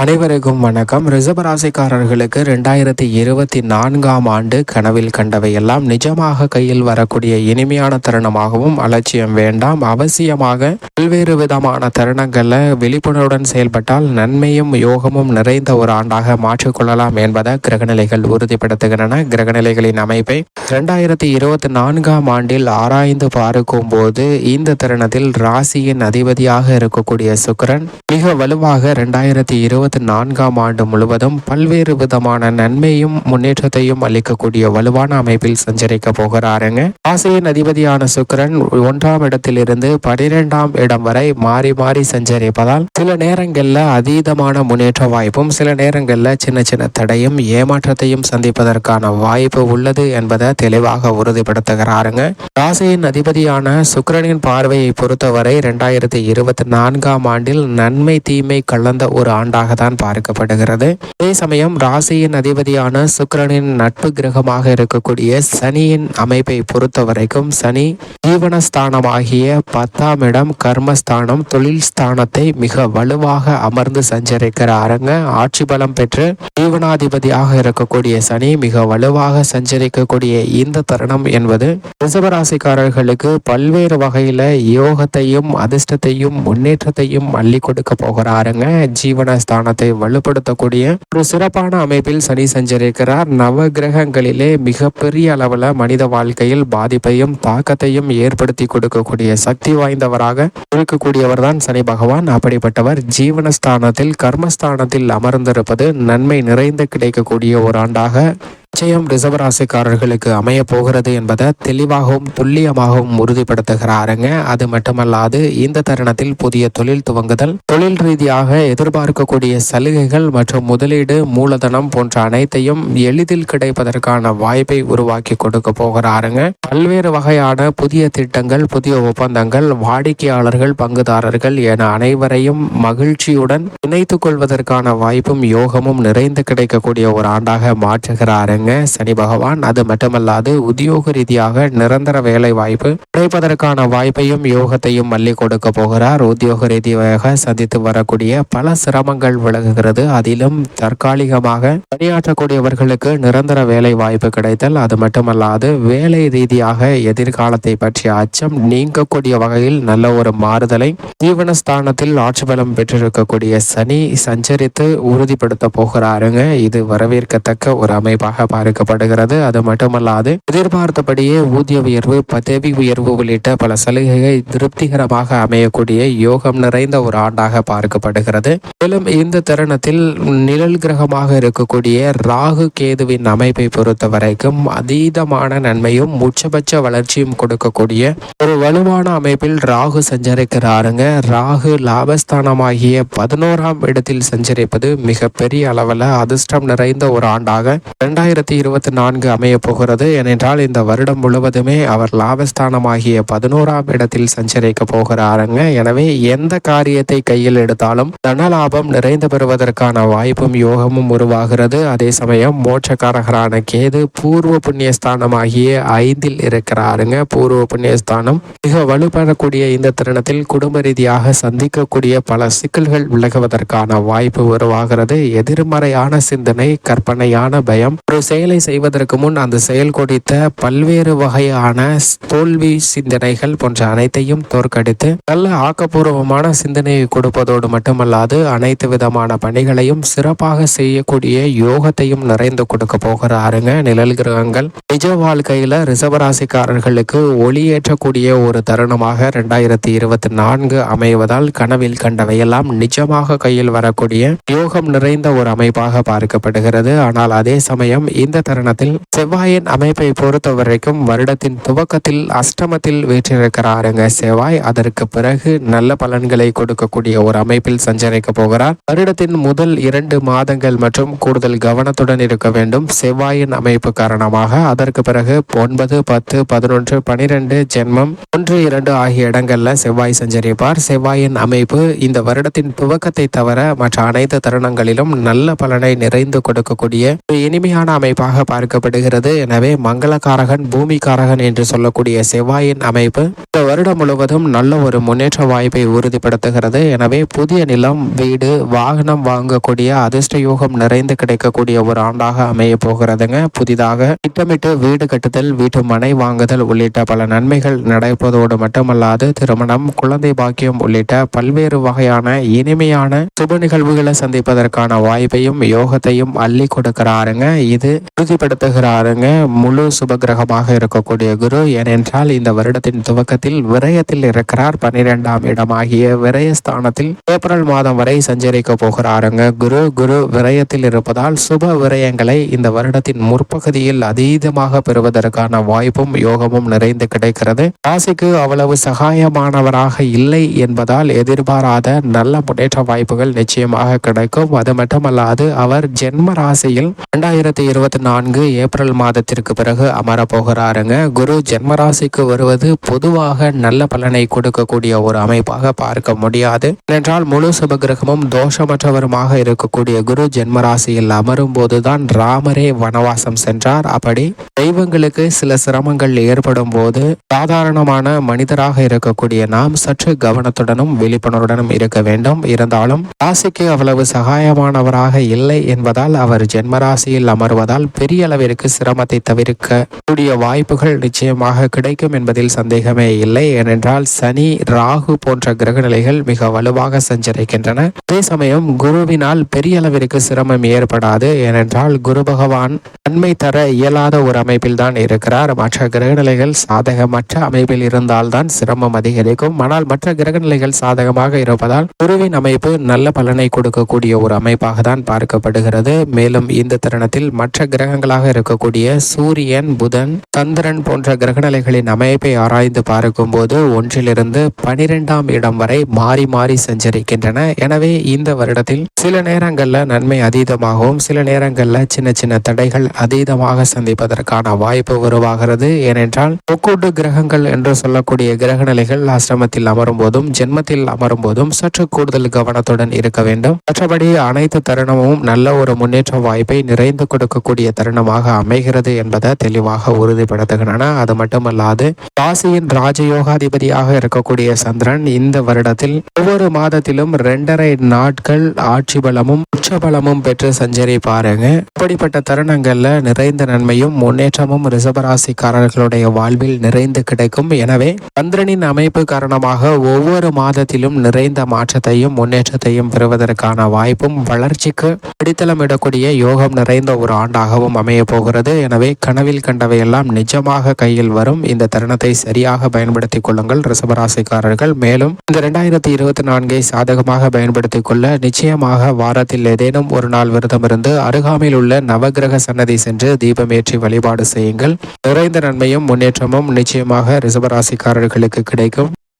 அனைவருக்கும் வணக்கம். ரிசபராசிக்காரர்களுக்கு ரெண்டாயிரத்தி இருபத்தி நான்காம் ஆண்டு கனவில் கண்டவையெல்லாம் நிஜமாக கையில் வரக்கூடிய இனிமையான தருணமாகவும் அலட்சியம் வேண்டாம். அவசியமாக பல்வேறு விதமான தருணங்களை விழிப்புணர்வுடன் செயல்பட்டால் நன்மையும் யோகமும் நிறைந்த ஒரு ஆண்டாக மாற்றிக்கொள்ளலாம் என்பதை கிரகநிலைகள் உறுதிப்படுத்துகின்றன. கிரகநிலைகளின் அமைப்பை ரெண்டாயிரத்தி இருபத்தி நான்காம் ஆண்டில் ஆராய்ந்து பார்க்கும் போது இந்த தருணத்தில் ராசியின் அதிபதியாக இருக்கக்கூடிய சுக்கரன் மிக வலுவாக ரெண்டாயிரத்தி இருபத்தி நான்காம் ஆண்டு முழுவதும் பல்வேறு விதமான நன்மையும் முன்னேற்றத்தையும் அளிக்கக்கூடிய வலுவான அமைப்பில் சஞ்சரிக்க போகிறாருங்க. ராசியின் அதிபதியான சுக்கிரன் ஒன்றாம் இடத்திலிருந்து பனிரெண்டாம் இடம் வரை மாறி மாறி சஞ்சரிப்பதால் சில நேரங்களில் அதீதமான முன்னேற்ற வாய்ப்பும் சில நேரங்களில் சின்ன சின்ன தடையும் ஏமாற்றத்தையும் சந்திப்பதற்கான வாய்ப்பு உள்ளது என்பதை தெளிவாக உறுதிப்படுத்துகிறாருங்க. ராசியின் அதிபதியான சுக்கிரனின் பார்வையை பொறுத்தவரை இரண்டாயிரத்தி இருபத்தி நான்காம் ஆண்டில் நன்மை தீமை கலந்த ஒரு ஆண்டாக தான் பார்க்கப்படுகிறது. அதே சமயம் ராசியின் அதிபதியான சுக்கிரனின் நட்பு கிரகமாக இருக்கக்கூடிய சனியின் அமைப்பை பொறுத்த வரைக்கும் சனி ஜீவனஸ்தானமாகிய பத்தாம் இடம் கர்மஸ்தானம் தொழில் ஸ்தானத்தை மிக வலுவாக அமர்ந்து சஞ்சரிக்கிறாருங்க. ஆட்சி பலம் பெற்று ஜீவனாதிபதியாக இருக்கக்கூடிய சனி மிக வலுவாக சஞ்சரிக்கக்கூடிய இந்த தருணம் என்பது ரிசவராசிக்காரர்களுக்கு பல்வேறு வகையில யோகத்தையும் அதிர்ஷ்டத்தையும் முன்னேற்றத்தையும் அள்ளி கொடுக்க போகிறாருங்க. ஜீவனஸ்தானம் ஸ்தானத்தை வலுப்படுத்தக்கூடிய ஒரு சிறப்பான அமைப்பில் சனி சஞ்சரிக்கிறார். நவ கிரகங்களிலே மிகப்பெரிய அளவுல மனித வாழ்க்கையில் பாதிப்பையும் தாக்கத்தையும் ஏற்படுத்தி கொடுக்கக்கூடிய சக்தி வாய்ந்தவராக இருக்கக்கூடியவர் தான் சனி பகவான். அப்படிப்பட்டவர் ஜீவனஸ்தானத்தில் கர்மஸ்தானத்தில் அமர்ந்திருப்பது நன்மை நிறைந்து கிடைக்கக்கூடிய ஒரு ஆண்டாக நிச்சயம் ரிசர்வராசிக்காரர்களுக்கு அமைய போகிறது என்பதை தெளிவாகவும் துல்லியமாகவும் உறுதிப்படுத்துகிறாருங்க. அது மட்டுமல்லாது இந்த தருணத்தில் புதிய தொழில் துவங்குதல் தொழில் ரீதியாக எதிர்பார்க்கக்கூடிய சலுகைகள் மற்றும் முதலீடு மூலதனம் போன்ற அனைத்தையும் எளிதில் கிடைப்பதற்கான வாய்ப்பை உருவாக்கி கொடுக்க போகிறாருங்க. பல்வேறு வகையான புதிய திட்டங்கள் புதிய ஒப்பந்தங்கள் வாடிக்கையாளர்கள் பங்குதாரர்கள் என அனைவரையும் மகிழ்ச்சியுடன் இணைத்துக் கொள்வதற்கான வாய்ப்பும் யோகமும் நிறைந்து கிடைக்கக்கூடிய ஒரு ஆண்டாக மாற்றுகிறாருங்க. சனி பகவான். அது மட்டுமல்லாது உத்தியோக ரீதியாக நிரந்தர வேலை வாய்ப்பு கிடைப்பதற்கான வாய்ப்பையும் யோகத்தையும் மல்லி கொடுக்க போகிறார். உத்தியோக ரீதியாக சந்தித்து வரக்கூடிய பல சிரமங்கள் விலகுகிறது. அதிலும் தற்காலிகமாக பணியாற்றக்கூடியவர்களுக்கு நிரந்தர வேலை வாய்ப்பு கிடைத்தல். அது மட்டுமல்லாது வேலை ரீதியாக எதிர்காலத்தை பற்றிய அச்சம் நீங்கக்கூடிய வகையில் நல்ல ஒரு மாறுதலை ஜீவனஸ்தானத்தில் ஆட்சி பலம் பெற்றிருக்கக்கூடிய சனி சஞ்சரித்து உறுதிப்படுத்த போகிறாருங்க. இது வரவேற்கத்தக்க ஒரு அமைப்பாக பார்க்கப்படுகிறது அது மட்டுமல்லாது எதிர்பார்த்தபடியே ஊதிய உயர்வு பதவி உயர்வு உள்ளிட்ட பல சலுகைகள் திருப்திகரமாக அமையக்கூடிய யோகம் நிறைந்த ஒரு ஆண்டாக பார்க்கப்படுகிறது. மேலும் இந்த தருணத்தில் நிழல் கிரகமாக இருக்கக்கூடிய ராகு கேதுவின் அமைப்பை பொறுத்த வரைக்கும் அதீதமான நன்மையும் உச்சபட்ச வளர்ச்சியும் கொடுக்கக்கூடிய ஒரு வலுவான அமைப்பில் ராகு சஞ்சரிக்கிறாருங்க. ராகு லாபஸ்தானமாகிய பதினோராம் இடத்தில் சஞ்சரிப்பது மிகப்பெரிய அளவில் அதிர்ஷ்டம் நிறைந்த ஒரு ஆண்டாக இரண்டாயிரத்தி இருபத்தி நான்கு அமைய போகிறது. ஏனென்றால் இந்த வருடம் முழுவதுமே அவர் லாபஸ்தானமாகிய பதினோராம் இடத்தில் சஞ்சரிக்க போகிறாருங்க. எனவே எந்த காரியத்தை கையில் எடுத்தாலும் தனலாபம் நிறைந்து பெறுவதற்கான வாய்ப்பும் யோகமும் உருவாகிறது. அதே சமயம் மோட்சக்காரகரான கேது பூர்வ புண்ணியஸ்தானமாகிய ஐந்தில் இருக்கிறாருங்க. பூர்வ புண்ணியஸ்தானம் மிக வலுப்பெறக்கூடிய இந்த தருணத்தில் குடும்ப ரீதியாக சந்திக்கக்கூடிய பல சிக்கல்கள் விலகுவதற்கான வாய்ப்பு உருவாகிறது. எதிர்மறையான சிந்தனை கற்பனையான பயம் ஒரு செயலை செய்வதற்கு முன் அந்த செயல் குறித்த பல்வேறு வகையான தோல்வி சிந்தனைகள் போன்ற அனைத்தையும் தோற்கடித்து நல்ல ஆக்கப்பூர்வமான சிந்தனையை கொடுப்பதோடு மட்டுமல்லாது அனைத்து விதமான பணிகளையும் சிறப்பாக செய்யக்கூடிய யோகத்தையும் நிறைந்து கொடுக்க போகிறாருங்க. நிழல் கிரகங்கள். நிஜ வாழ்க்கையில ரிசவராசிக்காரர்களுக்கு ஒளியேற்றக்கூடிய ஒரு தருணமாக ரெண்டாயிரத்தி இருபத்தி நான்கு அமைவதால் கனவில் கண்டவையெல்லாம் நிஜமாக கையில் வரக்கூடிய யோகம் நிறைந்த ஒரு அமைப்பாக பார்க்கப்படுகிறது. ஆனால் அதே சமயம் இந்த தருணத்தில் செவ்வாயின் அமைப்பை பொறுத்த வரைக்கும் வருடத்தின் துவக்கத்தில் அஷ்டமத்தில் வீற்றிருக்கிறாருங்க. செவ்வாய் அதற்கு பிறகு நல்ல பலன்களை கொடுக்கக்கூடிய ஒரு அமைப்பில் சஞ்சரிக்க போகிறார். வருடத்தின் முதல் இரண்டு மாதங்கள் மற்றும் கூடுதல் கவனத்துடன் இருக்க வேண்டும். செவ்வாயின் அமைப்பு காரணமாக அதற்கு பிறகு ஒன்பது பத்து பதினொன்று பனிரெண்டு ஜென்மம் ஒன்று இரண்டு ஆகிய இடங்கள்ல செவ்வாய் சஞ்சரிப்பார். செவ்வாயின் அமைப்பு இந்த வருடத்தின் துவக்கத்தை தவிர மற்ற அனைத்து தருணங்களிலும் நல்ல பலனை நிறைந்து கொடுக்கக்கூடிய இனிமையான அமைப்பாக பார்க்கப்படுகிறது. எனவே மங்களகாரகன் பூமிகாரகன் என்று சொல்லக்கூடிய செவ்வாயின் அமைப்பு இந்த வருடம் முழுவதும் நல்ல ஒரு முன்னேற்ற வாய்ப்பை உறுதிப்படுத்துகிறது. எனவே புதிய நிலம் வீடு வாகனம் வாங்கக்கூடிய அதிர்ஷ்ட யோகம் நிறைந்து கிடைக்கக்கூடிய ஒரு ஆண்டாக அமைய போகிறதுங்க. புதிதாக திட்டமிட்டு வீடு கட்டுதல் வீட்டு மனை வாங்குதல் உள்ளிட்ட பல நன்மைகள் நடப்பதோடு மட்டுமல்லாது திருமணம் குழந்தை பாக்கியம் உள்ளிட்ட பல்வேறு வகையான இனிமையான சுப நிகழ்வுகளை சந்திப்பதற்கான வாய்ப்பையும் யோகத்தையும் அள்ளி கொடுக்கிறாருங்க. இது உறுதிப்படுத்துகிறாருங்க. முழு சுபகிரகமாக இருக்கக்கூடிய குரு ஏனென்றால் இந்த வருடத்தின் துவக்கத்தில் விரயத்தில் இருக்கிறார். பன்னிரெண்டாம் இடமாகிய விரயஸ்தானத்தில் ஏப்ரல் மாதம் வரை சஞ்சரிக்க போகிறாருங்க. குரு குரு விரயத்தில் இருப்பதால் சுப விரயங்களை இந்த வருடத்தின் முற்பகுதியில் அதீதமாக பெறுவதற்கான வாய்ப்பும் யோகமும் நிறைந்து கிடைக்கிறது. ராசிக்கு அவ்வளவு சகாயமானவராக இல்லை என்பதால் எதிர்பாராத நல்ல முன்னேற்ற வாய்ப்புகள் நிச்சயமாக கிடைக்கும். அது மட்டுமல்லாது அவர் ஜென்ம ராசியில் இரண்டாயிரத்தி இருபது இருபத்தி நான்கு ஏப்ரல் மாதத்திற்கு பிறகு அமரப்போகிறாருங்க. குரு ஜென்மராசிக்கு வருவது பொதுவாக நல்ல பலனை கொடுக்கக்கூடிய ஒரு அமைப்பாக பார்க்க முடியாது. ஏனென்றால் முழு சுபகிரகமும் தோஷமற்றவருமாக இருக்கக்கூடிய குரு ஜென்மராசியில் அமரும் போதுதான் ராமரே வனவாசம் சென்றார். அப்படி தெய்வங்களுக்கு சில சிரமங்கள் ஏற்படும் போது சாதாரணமான மனிதராக இருக்கக்கூடிய நாம் சற்று கவனத்துடனும் விழிப்புணர்வுடனும் இருக்க வேண்டும். இருந்தாலும் ராசிக்கு அவ்வளவு சகாயமானவராக இல்லை என்பதால் அவர் ஜென்மராசியில் அமர்வதால் பெரிய அளவிற்கு சிரமத்தை தவிர்க்க கூடிய வாய்ப்புகள் நிச்சயமாக கிடைக்கும் என்பதில் சந்தேகமே இல்லை. ஏனென்றால் சனி ராகு போன்ற கிரக நிலைகள் மிக வலுவாக சஞ்சரிக்கின்றன. அதே சமயம் குருவினால் பெரிய அளவிற்கு சிரமம் ஏற்படாது. ஏனென்றால் குரு பகவான் நன்மை தர இயலாத ஒரு அமைப்பில் தான் இருக்கிறார். மற்ற கிரகநிலைகள் சாதகமற்ற அமைப்பில் இருந்தால்தான் சிரமம் அதிகரிக்கும். ஆனால் மற்ற கிரகநிலைகள் சாதகமாக இருப்பதால் குருவின் அமைப்பு நல்ல பலனை கொடுக்கக்கூடிய ஒரு அமைப்பாக தான் பார்க்கப்படுகிறது. மேலும் இந்த தருணத்தில் மற்ற கிரகங்களாக இருக்கக்கூடிய சூரியன் புதன் சந்திரன் போன்ற கிரகநிலைகளின் அமைப்பை ஆராய்ந்து பார்க்கும்போது ஒன்றிலிருந்து பனிரெண்டாம் இடம் வரை மாறி மாறி சஞ்சரிக்கின்றன. எனவே இந்த வருடத்தில் சில நேரங்கள்ல நன்மை அதீதமாகவும் சில நேரங்கள்ல சின்ன சின்ன தடைகள் அதீதமாக சந்திப்பதற்கான வாய்ப்பு உருவாகிறது. ஏனென்றால் முக்கூட்டு கிரகங்கள் என்று சொல்லக்கூடிய கிரக நிலைகள் அஷ்டமத்தில் அமரும் போதும் ஜென்மத்தில் அமரும் போதும் சற்று கூடுதல் கவனத்துடன் இருக்க வேண்டும். மற்றபடி அனைத்து தருணமும் நல்ல ஒரு முன்னேற்ற வாய்ப்பை நிறைந்து கொடுக்கக்கூடிய தருணமாக அமைகிறது என்பதை தெளிவாக உறுதிப்படுத்துகின்றன. அது மட்டுமல்லாது ராசியின் ராஜயோகாதிபதியாக இருக்கக்கூடிய சந்திரன் இந்த வருடத்தில் ஒவ்வொரு மாதத்திலும் இரண்டரை நாட்கள் ஆட்சி பலமும் உச்சபலமும் பெற்று சஞ்சரிப்பாருங்க. இப்படிப்பட்ட தருணங்கள்ல நிறைந்த நன்மையும் முன்னேற்றமும் ரிசபராசிக்காரர்களுடைய வாழ்வில் நிறைந்து கிடைக்கும். எனவே சந்திரனின் அமைப்பு காரணமாக ஒவ்வொரு மாதத்திலும் நிறைந்த மாற்றத்தையும் முன்னேற்றத்தையும் பெறுவதற்கான வாய்ப்பும் வளர்ச்சிக்கு அடித்தளமிடக்கூடிய யோகம் நிறைந்த ஒரு ஆண்டாக ஆண்டாகவும் அமைய போகிறது. எனவே கனவில் கண்டவையெல்லாம் நிஜமாக கையில் வரும். இந்த தருணத்தை சரியாக பயன்படுத்திக் கொள்ளுங்கள் ரிசபராசிக்காரர்கள் மேலும் இந்த இரண்டாயிரத்தி இருபத்தி நான்கை சாதகமாக பயன்படுத்திக் கொள்ள நிச்சயமாக வாரத்தில் ஏதேனும் ஒரு நாள் விரதம் இருந்து அருகாமையில் உள்ள நவகிரக சன்னதி சென்று தீபமேற்றி வழிபாடு செய்யுங்கள். நிறைந்த நன்மையும் முன்னேற்றமும் நிச்சயமாக ரிசபராசிக்காரர்களுக்கு கிடைக்கும்.